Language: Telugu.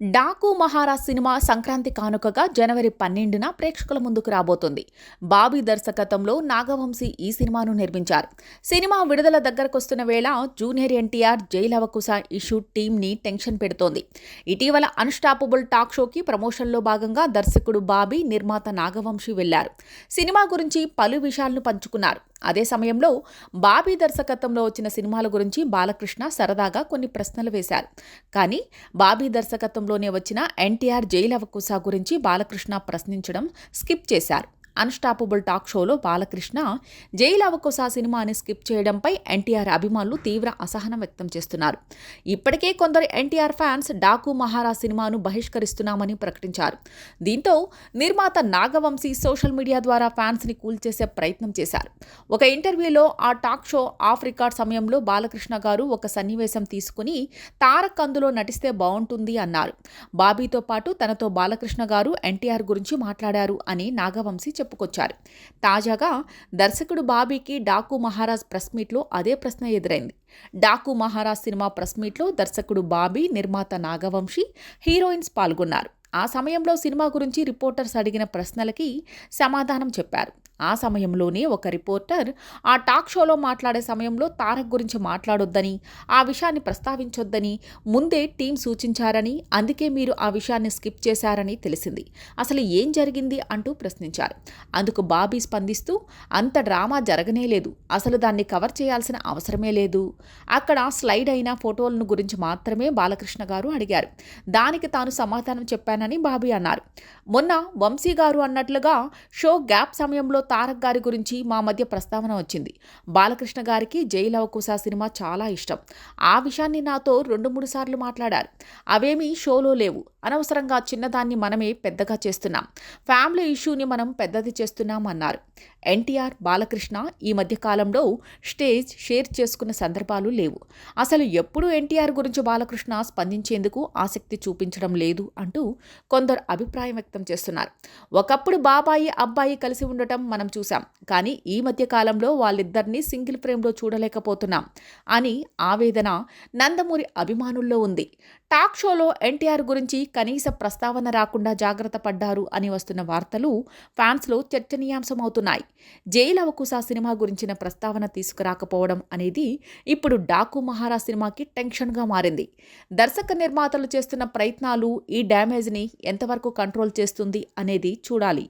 డాకు మహారాజ్ సినిమా సంక్రాంతి కానుకగా జనవరి పన్నెండున ప్రేక్షకుల ముందుకు రాబోతుంది. బాబీ దర్శకత్వంలో నాగవంశీ ఈ సినిమాను నిర్మించారు. సినిమా విడుదల దగ్గరకొస్తున్న వేళ జూనియర్ ఎన్టీఆర్ జైలవకుశ ఇష్యూ టీంని టెన్షన్ పెడుతోంది. ఇటీవల అన్స్టాపబుల్ టాక్ షోకి ప్రమోషన్లో భాగంగా దర్శకుడు బాబీ నిర్మాత నాగవంశీ వెళ్ళారు. సినిమా గురించి పలు విషయాలను పంచుకున్నారు. అదే సమయంలో బాబీ దర్శకత్వంలో వచ్చిన సినిమాల గురించి బాలకృష్ణ సరదాగా కొన్ని ప్రశ్నలు వేశారు. కానీ బాబీ దర్శకత్వంలోనే వచ్చిన ఎన్టీఆర్ జైలవకుశ గురించి బాలకృష్ణ ప్రశ్నించడం స్కిప్ చేశారు. అన్స్టాపబుల్ టాక్ షోలో బాలకృష్ణ జైలు సినిమాని స్కిప్ చేయడంపై ఎన్టీఆర్ అభిమానులు తీవ్ర అసహనం వ్యక్తం చేస్తున్నారు. ఇప్పటికే కొందరు ఎన్టీఆర్ ఫ్యాన్స్ డాకు మహారాజ్ సినిమాను బహిష్కరిస్తున్నామని ప్రకటించారు. దీంతో నిర్మాత నాగవంశీ సోషల్ మీడియా ద్వారా ఫ్యాన్స్ని కూల్చేసే ప్రయత్నం చేశారు. ఒక ఇంటర్వ్యూలో ఆ టాక్ షో ఆఫ్ రికార్డ్ సమయంలో బాలకృష్ణ గారు ఒక సన్నివేశం తీసుకుని తారక్ అందులో నటిస్తే బాగుంటుంది అన్నారు. బాబీతో పాటు తనతో బాలకృష్ణ గారు ఎన్టీఆర్ గురించి మాట్లాడారు అని నాగవంశీ చెప్పుకొచ్చారు. తాజాగా దర్శకుడు బాబీకి డాకు మహారాజ్ ప్రెస్ మీట్లో అదే ప్రశ్న ఎదురైంది. డాకు మహారాజ్ సినిమా ప్రెస్ మీట్లో దర్శకుడు బాబీ నిర్మాత నాగవంశీ హీరోయిన్స్ పాల్గొన్నారు. ఆ సమయంలో సినిమా గురించి రిపోర్టర్స్ అడిగిన ప్రశ్నలకి సమాధానం చెప్పారు. ఆ సమయంలోనే ఒక రిపోర్టర్ ఆ టాక్ షోలో మాట్లాడే సమయంలో తారక్ గురించి మాట్లాడొద్దని ఆ విషయాన్ని ప్రస్తావించొద్దని ముందే టీం సూచించారని అందుకే మీరు ఆ విషయాన్ని స్కిప్ చేశారని తెలిసింది. అసలు ఏం జరిగింది అంటూ ప్రశ్నించారు. అందుకు బాబీ స్పందిస్తూ అంత డ్రామా జరగనే లేదు. అసలు దాన్ని కవర్ చేయాల్సిన అవసరమే లేదు. అక్కడ స్లైడ్ అయిన ఫోటోలను గురించి మాత్రమే బాలకృష్ణ గారు అడిగారు. దానికి తాను సమాధానం చెప్పానని బాబీ అన్నారు. మొన్న వంశీ గారు అన్నట్లుగా షో గ్యాప్ సమయంలో తారక్ గారి గురించి మా మధ్య ప్రస్తావన వచ్చింది. బాలకృష్ణ గారికి జైలు సినిమా చాలా ఇష్టం. ఆ విషయాన్ని నాతో రెండు మూడు సార్లు మాట్లాడారు. అవేమీ షోలో లేవు. అనవసరంగా చిన్నదాన్ని మనమే పెద్దగా చేస్తున్నాం. ఫ్యామిలీ ఇష్యూని మనం పెద్దది చేస్తున్నాం అన్నారు. ఎన్టీఆర్ బాలకృష్ణ ఈ మధ్య కాలంలో స్టేజ్ షేర్ చేసుకున్న సందర్భాలు లేవు. అసలు ఎప్పుడు ఎన్టీఆర్ గురించి బాలకృష్ణ స్పందించేందుకు ఆసక్తి చూపించడం లేదు అంటూ కొందరు అభిప్రాయం వ్యక్తం చేస్తున్నారు. ఒకప్పుడు బాబాయి అబ్బాయి కలిసి ఉండటం మనం చూసాం కానీ ఈ మధ్య కాలంలో వాళ్ళిద్దరినీ సింగిల్ ఫ్రేమ్లో చూడలేకపోతున్నాం అని ఆవేదన నందమూరి అభిమానుల్లో ఉంది. టాక్ షోలో ఎన్టీఆర్ గురించి కనీస ప్రస్తావన రాకుండా జాగ్రత్త పడ్డారు అని వస్తున్న వార్తలు ఫ్యాన్స్లో చర్చనీయాంశమవుతున్నాయి. జైలవకుశ సినిమా గురించిన ప్రస్తావన తీసుకురాకపోవడం అనేది ఇప్పుడు డాకు మహారా సినిమాకి టెన్షన్గా మారింది. దర్శక నిర్మాతలు చేస్తున్న ప్రయత్నాలు ఈ డ్యామేజ్ని ఎంతవరకు కంట్రోల్ చేస్తుంది అనేది చూడాలి.